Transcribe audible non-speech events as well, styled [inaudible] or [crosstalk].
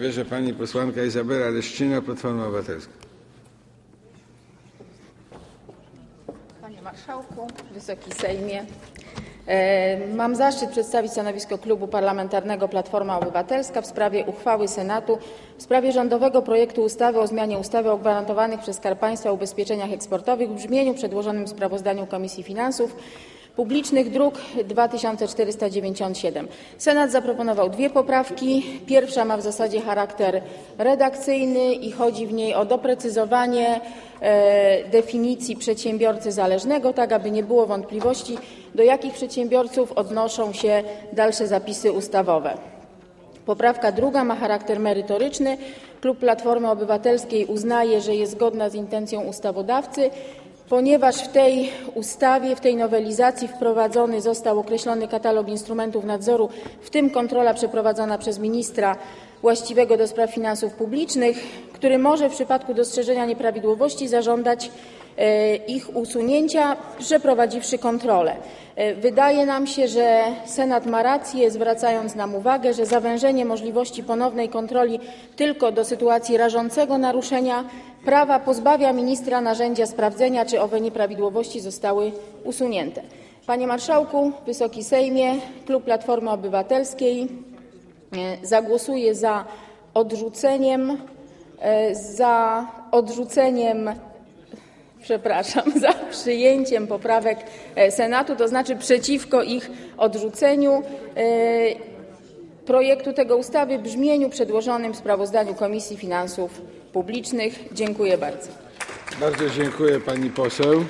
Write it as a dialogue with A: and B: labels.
A: Bierze pani posłanka Izabela Leszczyna, Platforma Obywatelska.
B: Panie Marszałku, Wysoki Sejmie. E, Mam zaszczyt przedstawić stanowisko Klubu Parlamentarnego Platforma Obywatelska w sprawie uchwały Senatu w sprawie rządowego projektu ustawy o zmianie ustawy o gwarantowanych przez Skarb Państwa ubezpieczeniach eksportowych w brzmieniu przedłożonym w sprawozdaniu Komisji Finansów Publicznych, druk 2497. Senat zaproponował dwie poprawki. Pierwsza ma w zasadzie charakter redakcyjny i chodzi w niej o doprecyzowanie e, definicji przedsiębiorcy zależnego, tak aby nie było wątpliwości, do jakich przedsiębiorców odnoszą się dalsze zapisy ustawowe. Poprawka druga ma charakter merytoryczny. Klub Platformy Obywatelskiej uznaje, że jest zgodna z intencją ustawodawcy, ponieważ w tej ustawie, w tej nowelizacji wprowadzony został określony katalog instrumentów nadzoru, w tym kontrola przeprowadzana przez ministra właściwego do spraw finansów publicznych, który może w przypadku dostrzeżenia nieprawidłowości zażądać e, ich usunięcia, przeprowadziwszy kontrolę. E, Wydaje nam się, że Senat ma rację, zwracając nam uwagę, że zawężenie możliwości ponownej kontroli tylko do sytuacji rażącego naruszenia prawa pozbawia ministra narzędzia sprawdzenia, czy owe nieprawidłowości zostały usunięte. Panie Marszałku, Wysoki Sejmie, Klub Platformy Obywatelskiej e, zagłosuje za odrzuceniem, e, za odrzuceniem przepraszam, [laughs] za przyjęciem poprawek e, Senatu, to znaczy przeciwko ich odrzuceniu projektu tego ustawy w brzmieniu przedłożonym w sprawozdaniu Komisji Finansów Publicznych. Dziękuję bardzo.
A: Bardzo dziękuję pani poseł.